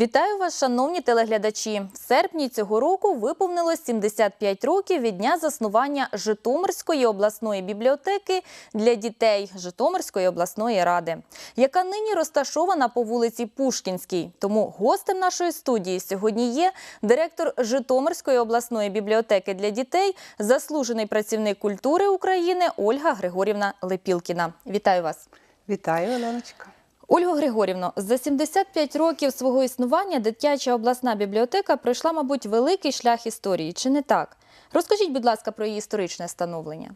Вітаю вас, шановні телеглядачі. В серпні цього року виповнилось 75 років від дня заснування Житомирської обласної бібліотеки для дітей Житомирської обласної ради, яка нині розташована по вулиці Пушкінській. Тому гостем нашої студії сьогодні є директор Житомирської обласної бібліотеки для дітей, заслужений працівник культури України Ольга Григорівна Лепілкіна. Вітаю вас. Вітаю, Оленочка. Ольго Григорівно, за 75 років свого існування дитяча обласна бібліотека пройшла, мабуть, великий шлях історії, чи не так? Розкажіть, будь ласка, про її історичне становлення.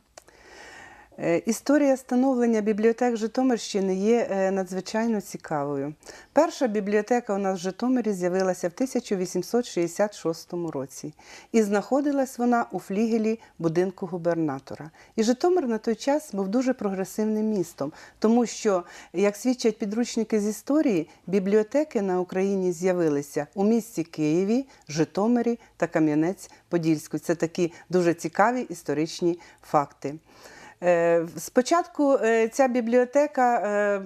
Е, Історія становлення бібліотек Житомирщини є е, надзвичайно цікавою. Перша бібліотека у нас в Житомирі з'явилася в 1866 році, і знаходилась вона у флігелі будинку губернатора. І Житомир на той час був дуже прогресивним містом, тому що, як свідчать підручники з історії, бібліотеки на Україні з'явилися у місті Києві, Житомирі та Кам'янець-Подільську. Це такі дуже цікаві історичні факти. Е, Спочатку е, ця бібліотека е,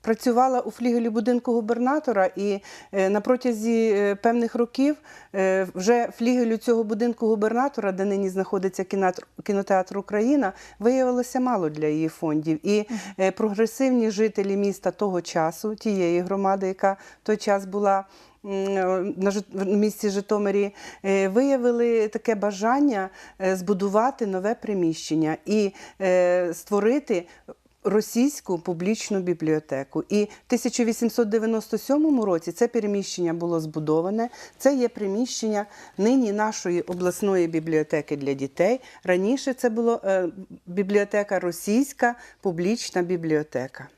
працювала у флігелі будинку губернатора, і на протязі певних років вже флігелю цього будинку губернатора, де нині знаходиться кінотеатр, Україна, виявилося мало для її фондів. І прогресивні жителі міста того часу, тієї громади, яка в той час була на Жит- в місті Житомирі е, виявили таке бажання е, збудувати нове приміщення і е, створити. Російську публічну бібліотеку. І в 1897 році це приміщення було збудоване. Це є приміщення нині нашої обласної бібліотеки для дітей. Раніше це була бібліотека Російська публічна бібліотека.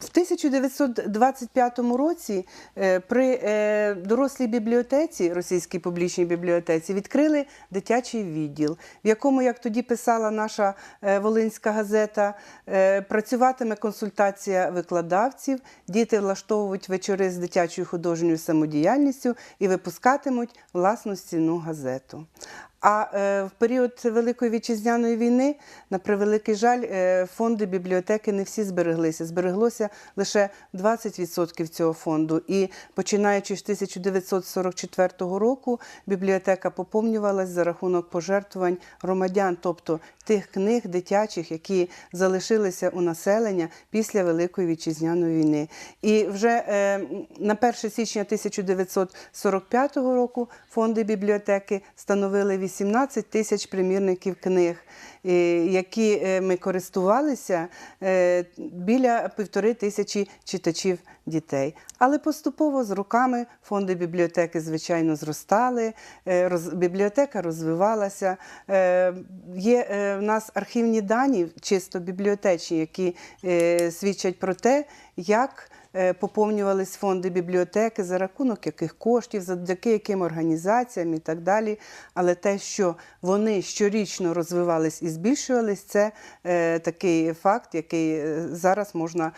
В 1925 році е, при е, дорослій бібліотеці, російській публічній бібліотеці, відкрили дитячий відділ, в якому, як тоді писала наша е, Волинська газета, працюватиме консультація викладавців, діти влаштовують вечори з дитячою художньою самодіяльністю і випускатимуть власну стільну газету. А е, в період Великої вітчизняної війни, на превеликий жаль, е, фонди бібліотеки не всі збереглися. Збереглося лише 20% цього фонду. І починаючи з 1944 року, бібліотека поповнювалась за рахунок пожертвувань громадян, тобто тих книг дитячих, які залишилися у населення після Великої вітчизняної війни. І вже е, на 1 січня 1945 року фонди бібліотеки становили 18 тисяч примірників книг, е, які е, ми користувалися е, біля півтори тисячі читачів дітей. Але поступово з роками фонди бібліотеки, звичайно, зростали, бібліотека розвивалася. Є в нас архівні дані, чисто бібліотечні, які свідчать про те, як поповнювались фонди бібліотеки, за рахунок яких коштів, завдяки яким організаціям і так далі. Але те, що вони щорічно розвивались і збільшувались, це е, такий факт, який е, зараз можна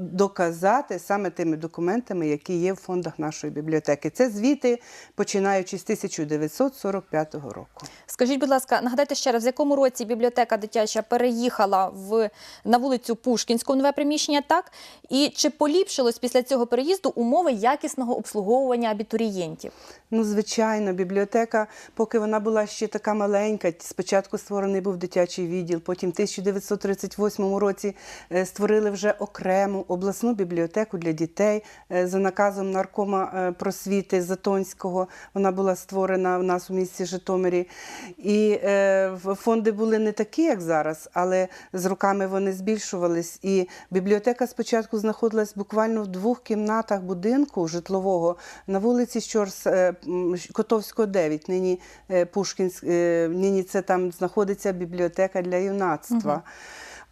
доказати саме тими документами, які є в фондах нашої бібліотеки. Це звіти, починаючи з 1945 року. Скажіть, будь ласка, нагадайте ще раз, в якому році бібліотека дитяча переїхала в, на вулицю Пушкінську нове приміщення, так? І чи поліпшилось після цього переїзду умови якісного обслуговування абітурієнтів? Ну, звичайно, бібліотека, поки вона була ще така маленька, спочатку створений був дитячий відділ, потім в 1938 році е, створили вже окрему обласну бібліотеку для дітей е, за наказом наркома е, просвіти Затонського. Вона була створена в нас у місті Житомирі. І фонди були не такі, як зараз, але з роками вони збільшувались. І бібліотека спочатку знаходилась буквально в двох кімнатах будинку житлового на вулиці Щорс е, Котовського 9. Нині е, Пушкінськ, е, нині це там знаходиться бібліотека для юнацтва.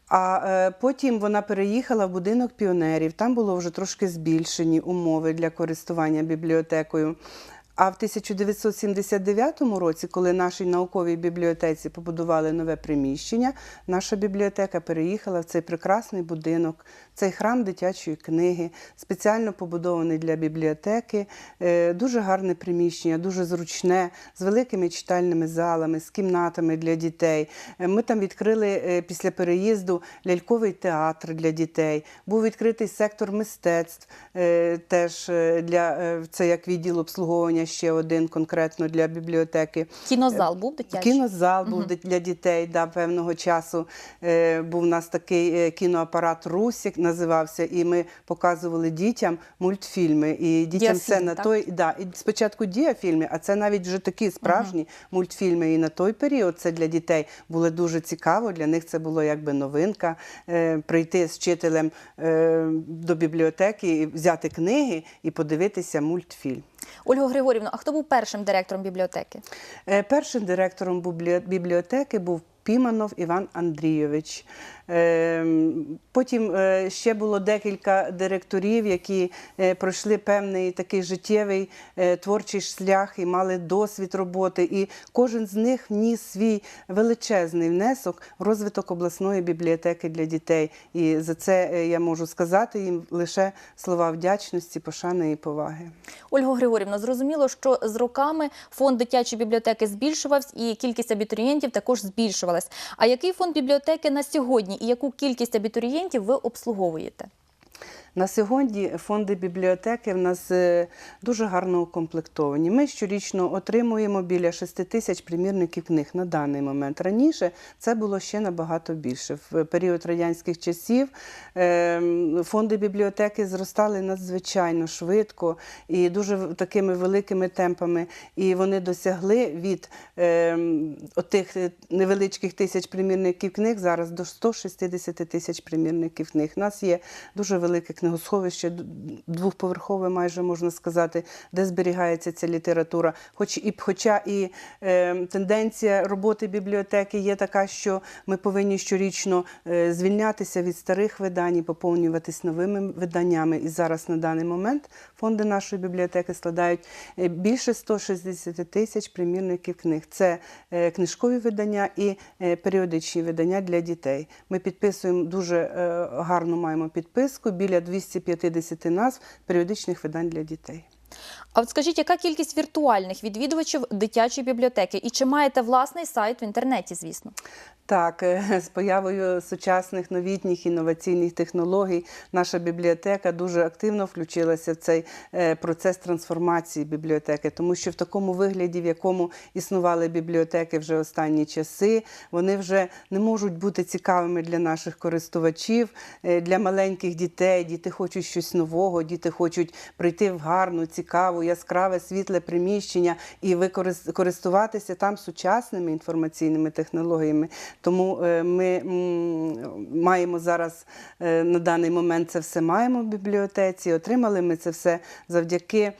А е, потім вона переїхала в будинок піонерів. Там було вже трошки збільшені умови для користування бібліотекою. А в 1979 році, коли нашій науковій бібліотеці побудували нове приміщення, наша бібліотека переїхала в цей прекрасний будинок, цей храм дитячої книги, спеціально побудований для бібліотеки. Е, Дуже гарне приміщення, дуже зручне, з великими читальними залами, з кімнатами для дітей. Е, Ми там відкрили е, після переїзду ляльковий театр для дітей. Був відкритий сектор мистецтв, теж для це як відділ обслуговування ще один конкретно для бібліотеки. Кінозал був дитячий? Кінозал був ди- для дітей да, певного часу. Е, був у нас такий е, кіноапарат Русік називався, і ми показували дітям мультфільми. І дітям це на так? той да, і спочатку діафільми, а це навіть вже такі справжні мультфільми. І на той період це для дітей було дуже цікаво. Для них це було якби новинка е, прийти з вчителем е, до бібліотеки, взяти книги і подивитися мультфільм. Ольга Григорівна, а хто був першим директором бібліотеки? Е, Першим директором біблі- бібліотеки був Піманов Іван Андрійович. Е, Потім е, ще було декілька директорів, які е, пройшли певний такий життєвий е, творчий шлях і мали досвід роботи. І кожен з них вніс свій величезний внесок в розвиток обласної бібліотеки для дітей. І за це я можу сказати їм лише слова вдячності, пошани і поваги. Ольга Григорівна, зрозуміло, що з роками фонд дитячої бібліотеки збільшувався і кількість абітурієнтів також збільшувалась. А який фонд бібліотеки на сьогодні і яку кількість абітурієнтів ви обслуговуєте? На сьогодні фонди бібліотеки в нас е, дуже гарно укомплектовані. Ми щорічно отримуємо біля 6 тисяч примірників книг на даний момент. Раніше це було ще набагато більше. В період радянських часів е, фонди бібліотеки зростали надзвичайно швидко і дуже такими великими темпами. І вони досягли від е, отих е, невеличких тисяч примірників книг зараз до 160 тисяч примірників книг. У нас є дуже велике книгосховище, д- двохповерхове, майже можна сказати, де зберігається ця література. Хоч і хоча і е, тенденція роботи бібліотеки є така, що ми повинні щорічно е, звільнятися від старих видань і поповнюватись новими виданнями. І зараз на даний момент фонди нашої бібліотеки складають е, більше 160 тисяч примірників книг. Це е, книжкові видання і е, періодичні видання для дітей. Ми підписуємо дуже е, гарну маємо підписку біля 250 назв періодичних видань для дітей. А от скажіть, яка кількість віртуальних відвідувачів дитячої бібліотеки? І чи маєте власний сайт в інтернеті, звісно? Так, е, з появою сучасних новітніх інноваційних технологій наша бібліотека дуже активно включилася в цей е, процес трансформації бібліотеки, тому що в такому вигляді, в якому існували бібліотеки вже останні часи, вони вже не можуть бути цікавими для наших користувачів, е, для маленьких дітей. Діти хочуть щось нового, діти хочуть прийти в гарну, цікаву, яскраве, світле приміщення і користуватися там сучасними інформаційними технологіями. Тому е, ми маємо зараз е, на даний момент це все маємо в бібліотеці. Отримали ми це все завдяки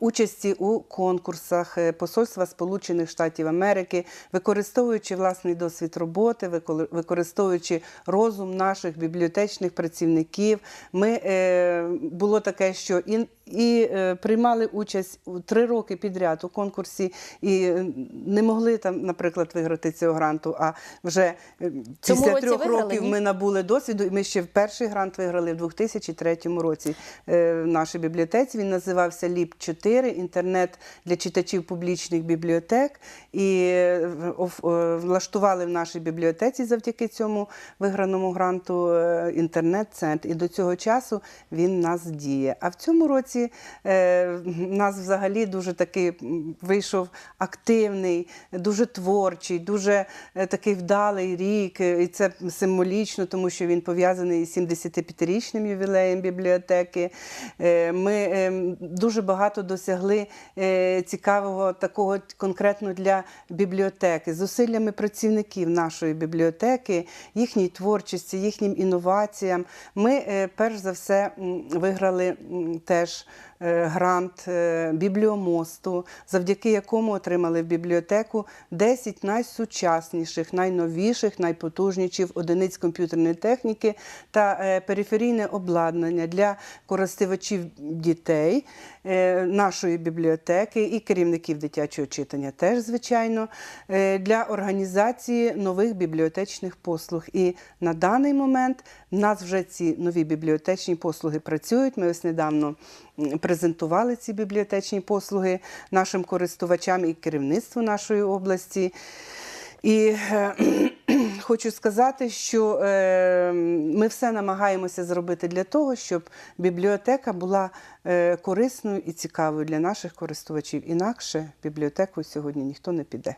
участі у конкурсах е, Посольства Сполучених Штатів Америки, використовуючи власний досвід роботи, використовуючи розум наших бібліотечних працівників. Ми е, було таке, що і, і е, приймали участь три роки підряд у конкурсі і не могли там, наприклад, виграти цього гранту. А вже Цьому після трьох виграли, років ні? ми набули досвіду, і ми ще перший грант виграли в 2003 році в нашій бібліотеці. Він називався ЛІП 4 інтернет для читачів публічних бібліотек. І е, е, влаштували в нашій бібліотеці завдяки цьому виграному гранту е, інтернет-центр. І до цього часу він нас діє. А в цьому році в нас взагалі дуже такий вийшов активний, дуже творчий, дуже такий вдалий рік. І це символічно, тому що він пов'язаний із 75-річним ювілеєм бібліотеки. Ми е, дуже багато досягли е, цікавого такого конкретно для бібліотеки, зусиллями працівників нашої бібліотеки, їхній творчості, їхнім інноваціям. Ми е, перш за все виграли теж грант е, бібліомосту, завдяки якому отримали в бібліотеку 10 найсучасніших, найновіших, найпотужніших одиниць комп'ютерної техніки та е, периферійне обладнання для користувачів дітей е, нашої бібліотеки і керівників дитячого читання теж, звичайно, е, для організації нових бібліотечних послуг. І на даний момент в нас вже ці нові бібліотечні послуги працюють. Ми ось недавно м, презентували ці бібліотечні послуги нашим користувачам і керівництву нашої області. І е, хочу сказати, що е, ми все намагаємося зробити для того, щоб бібліотека була е, корисною і цікавою для наших користувачів. Інакше бібліотекою сьогодні ніхто не піде.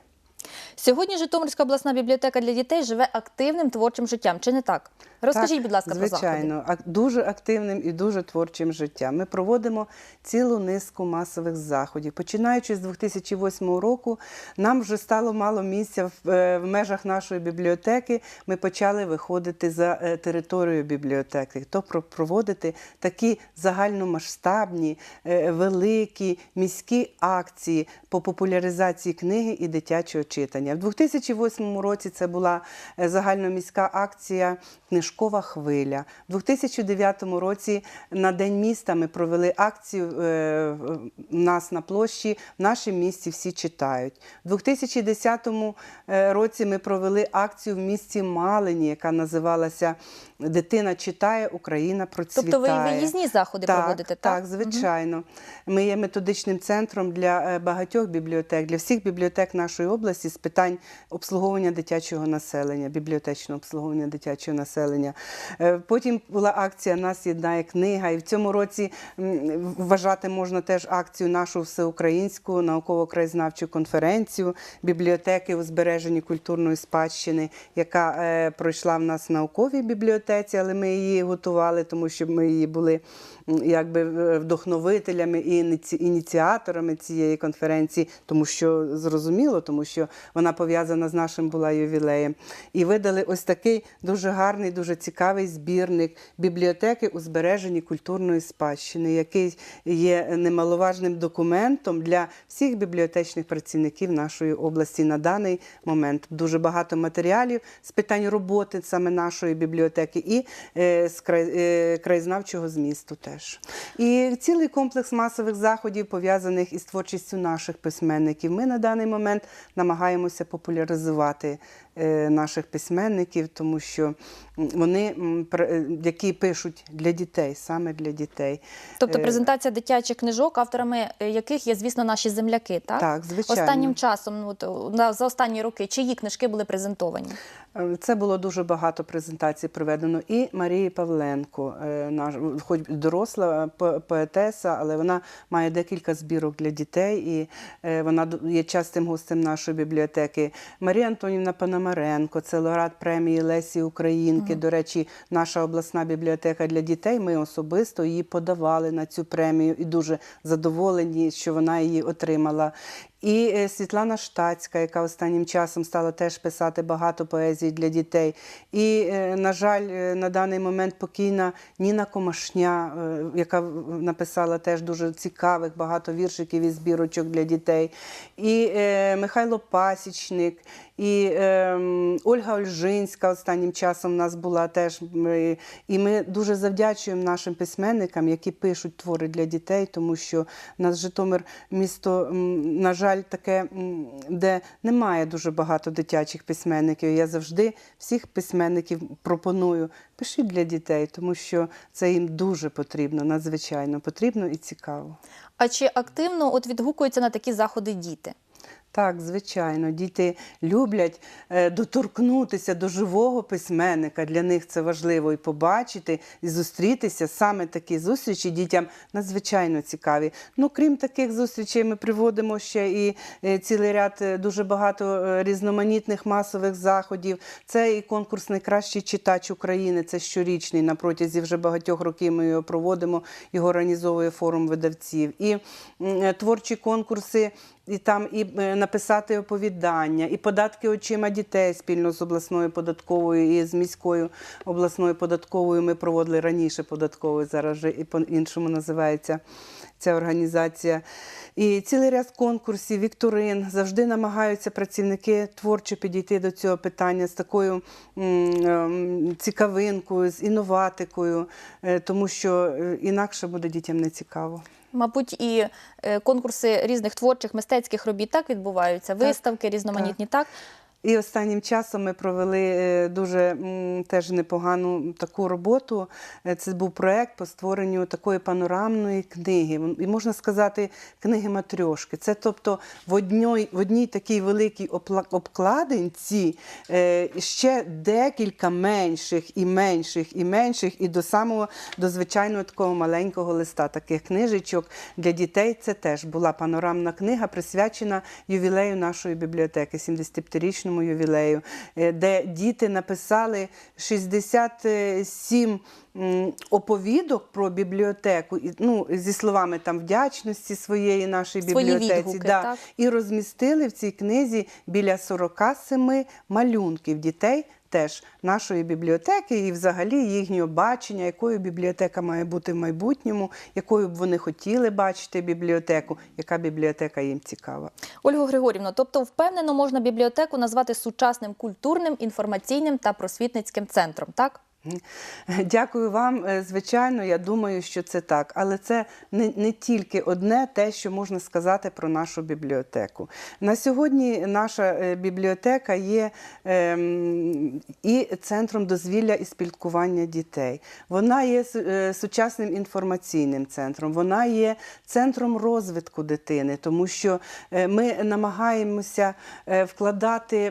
Сьогодні Житомирська обласна бібліотека для дітей живе активним творчим життям. Чи не так? Розкажіть, Так, будь ласка, про заходи. звичайно, дуже активним і дуже творчим життям. Ми проводимо цілу низку масових заходів. Починаючи з 2008 року, нам вже стало мало місця в, е, в межах нашої бібліотеки. Ми почали виходити за е, територію бібліотеки, тобто проводити такі загальномасштабні, е, великі міські акції по популяризації книги і дитячого читання. В 2008 році це була е, загальноміська акція Книжкова хвиля. У 2009 році на День міста ми провели акцію у нас на площі В нашому місті всі читають. У 2010 е, році ми провели акцію в місті Малині, яка називалася Дитина читає, Україна процвітає. Тобто ви виїзні заходи так, проводите, так? Так, звичайно. Ми є методичним центром для е, багатьох бібліотек, для всіх бібліотек нашої області з питань обслуговування дитячого населення, бібліотечного обслуговування дитячого населення. Е, Потім була акція Нас єднає книга, і в цьому році вважати можна теж акцію нашу всеукраїнську науково-краєзнавчу конференцію бібліотеки у збереженні культурної спадщини, яка е, пройшла в нас в науковій бібліотеці, але ми її готували, тому що ми її були якби е, вдохновителями і ініці- ініціаторами цієї конференції, тому що зрозуміло, тому що вона пов'язана з нашим була ювілеєм. І видали ось такий дуже гарний, дуже цікавий збірник бібліотеки у збереженні культурної спадщини, який є немаловажним документом для всіх бібліотечних працівників нашої області на даний момент. Дуже багато матеріалів з питань роботи саме нашої бібліотеки і е, з е, краєзнавчого змісту теж. І цілий комплекс масових заходів пов'язаних із творчістю наших письменників. Ми на даний момент намагаємося популяризувати наших письменників, тому що вони, е, які пишуть для дітей, саме для дітей. Тобто Е, презентація дитячих книжок, авторами е, яких є, звісно, наші земляки, так? Так, звичайно. Останнім часом, за останні роки, чиї книжки були презентовані? Е, Це було дуже багато презентацій проведено. І Марії Павленко, е, наш, хоч доросла по- поетеса, але вона має декілька збірок для дітей, і е, вона є частим гостем нашої бібліотеки. Марія Антонівна Пономаренко, це лауреат премії Лесі Українки. До речі, наша обласна бібліотека для дітей. Ми особисто її подавали на цю премію і дуже задоволені, що вона її отримала. І е, Світлана Штацька, яка останнім часом стала теж писати багато поезії для дітей. І, е, на жаль, е, на даний момент покійна Ніна Комашня, яка написала теж дуже цікавих багато віршиків і збірочок для дітей. І Михайло Пасічник, і е, Ольга Ольжинська останнім часом в нас була теж. І ми дуже завдячуємо нашим письменникам, які пишуть твори для дітей, тому що нас Житомир місто, на жаль, таке, де немає дуже багато дитячих письменників. Я завжди всіх письменників пропоную пишіть для дітей, тому що це їм дуже потрібно, надзвичайно потрібно і цікаво. А чи активно от відгукуються на такі заходи діти? Так, звичайно, діти люблять е, доторкнутися до живого письменника. Для них це важливо і побачити, і зустрітися. Саме такі зустрічі дітям надзвичайно цікаві. Ну, крім таких зустрічей, ми приводимо ще і е, цілий ряд е, дуже багато різноманітних масових заходів. Це і конкурс Найкращий читач України. Це щорічний. На протязі вже багатьох років ми його проводимо. Його організовує форум видавців. І творчі конкурси і там і е, написати оповідання, і податки очима дітей спільно з обласною податковою і з міською обласною податковою. Ми проводили раніше податковою, зараз вже і по-іншому називається ця організація. І цілий ряд конкурсів, вікторин завжди намагаються працівники творчо підійти до цього питання з такою ем, цікавинкою, з інноватикою, е, тому що е, інакше буде дітям не цікаво. Мабуть, і е, конкурси різних творчих мистецьких робіт так відбуваються, виставки різноманітні, так? І останнім часом ми провели е, дуже теж непогану таку роботу. Е, Це був проект по створенню такої панорамної книги. І можна сказати, книги матрьошки. Це тобто в одній, в одній такій великій обкладинці е, ще декілька менших і менших і менших, і до самого до звичайного такого маленького листа таких книжечок для дітей. Це теж була панорамна книга, присвячена ювілею нашої бібліотеки, 75-річному ювілею, е, де діти написали 67 оповідок про бібліотеку, ну, зі словами там вдячності своєї нашої Свої бібліотеці. відгуки, да. так? І розмістили в цій книзі біля 47 малюнків дітей. Теж нашої бібліотеки і взагалі їхнього бачення, якою бібліотека має бути в майбутньому, якою б вони хотіли бачити бібліотеку, яка бібліотека їм цікава. Ольга Григорівна, тобто впевнено можна бібліотеку назвати сучасним культурним, інформаційним та просвітницьким центром, так? Дякую вам. Е, Звичайно, я думаю, що це так. Але це не, не тільки одне те, що можна сказати про нашу бібліотеку. На сьогодні наша е, бібліотека є ем, і центром дозвілля і спілкування дітей. Вона є е, сучасним інформаційним центром, вона є центром розвитку дитини, тому що ми намагаємося вкладати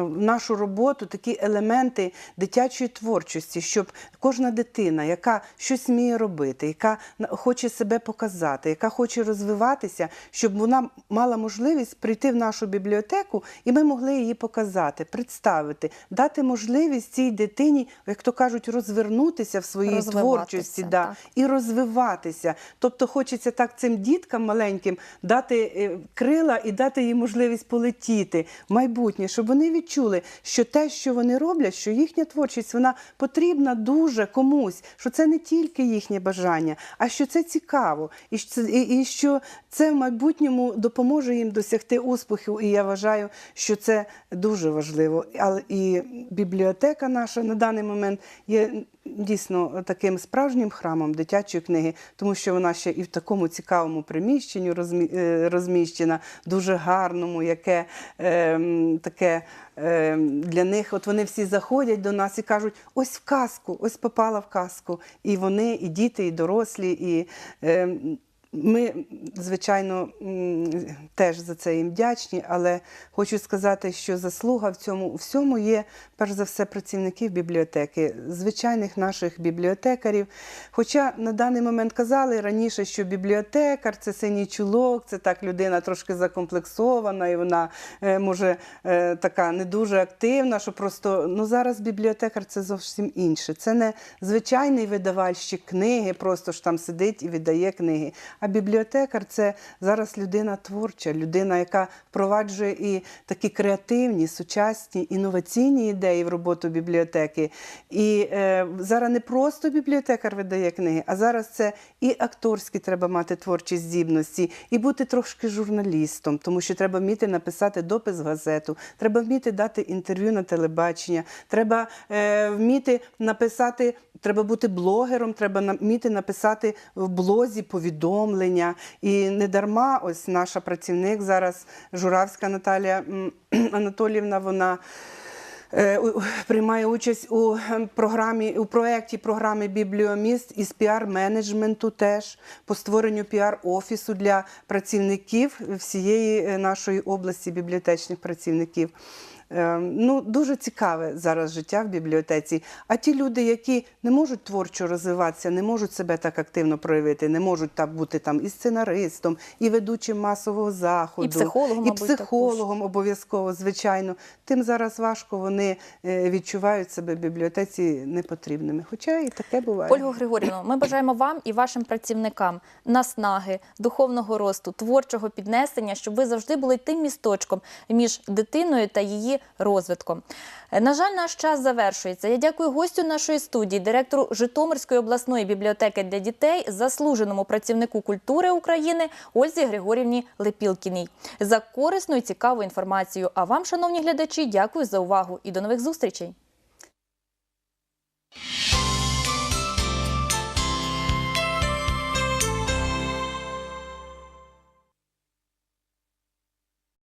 в нашу роботу такі елементи дитячої творчості, щоб кожна дитина, яка щось вміє робити, яка хоче себе показати, яка хоче розвиватися, щоб вона мала можливість прийти в нашу бібліотеку, і ми могли її показати, представити, дати можливість цій дитині, як то кажуть, розвернутися в своїй творчості. Да, так. і розвиватися. Тобто хочеться так цим діткам маленьким дати е, крила і дати їм можливість полетіти в майбутнє, щоб вони відчули, що те, що вони роблять, що їхня творчість вона потрібна дуже комусь, що це не тільки їхнє бажання, а що це цікаво, і що і, і що це в майбутньому допоможе їм досягти успіху. І я вважаю, що це дуже важливо. Але і бібліотека наша на даний момент є дійсно таким справжнім храмом дитячої книги, тому що вона ще і в такому цікавому приміщенні е, розміщена, дуже гарному, яке е, таке е, для них. От вони всі заходять до нас і кажуть: ось в казку, ось попала в казку. І вони, і діти, і дорослі, і. ем, ми, звичайно, теж за це їм вдячні, але хочу сказати, що заслуга в цьому всьому є, перш за все, працівників бібліотеки, звичайних наших бібліотекарів. Хоча на даний момент казали раніше, що бібліотекар це синій чулок, це так людина трошки закомплексована, і вона е, може е, така не дуже активна, що просто ну зараз бібліотекар це зовсім інше. Це не звичайний видавальщик книги, просто ж там сидить і видає книги. А бібліотекар це зараз людина творча, людина, яка впроваджує і такі креативні, сучасні, інноваційні ідеї в роботу бібліотеки. І е, зараз не просто бібліотекар видає книги, а зараз це і акторські треба мати творчі здібності, і бути трошки журналістом, тому що треба вміти написати допис в газету, треба вміти дати інтерв'ю на телебачення, треба е, вміти написати. Треба бути блогером, треба вміти написати в блозі повідомлення. І не дарма ось наша працівник зараз, Журавська Наталія Анатоліївна, вона е, приймає участь у е, програмі, у проєкті програми Бібліоміст із піар-менеджменту теж по створенню піар-офісу для працівників всієї е, нашої області, бібліотечних працівників. Е, Ну, дуже цікаве зараз життя в бібліотеці. А ті люди, які не можуть творчо розвиватися, не можуть себе так активно проявити, не можуть так бути там і сценаристом, і ведучим масового заходу, І психологом, і психологом обов'язково, звичайно. Тим зараз важко вони е, відчувають себе в бібліотеці непотрібними. Хоча і таке буває. Ольго Григорівно, ми бажаємо вам і вашим працівникам наснаги, духовного росту, творчого піднесення, щоб ви завжди були тим місточком між дитиною та її розвитком. Е, на жаль, наш час завершується. Я дякую гостю нашої студії, директору Житомирської обласної бібліотеки для дітей, заслуженому працівнику культури України Ользі Григорівні Лепілкіній за корисну і цікаву інформацію. А вам, шановні глядачі, дякую за увагу і до нових зустрічей.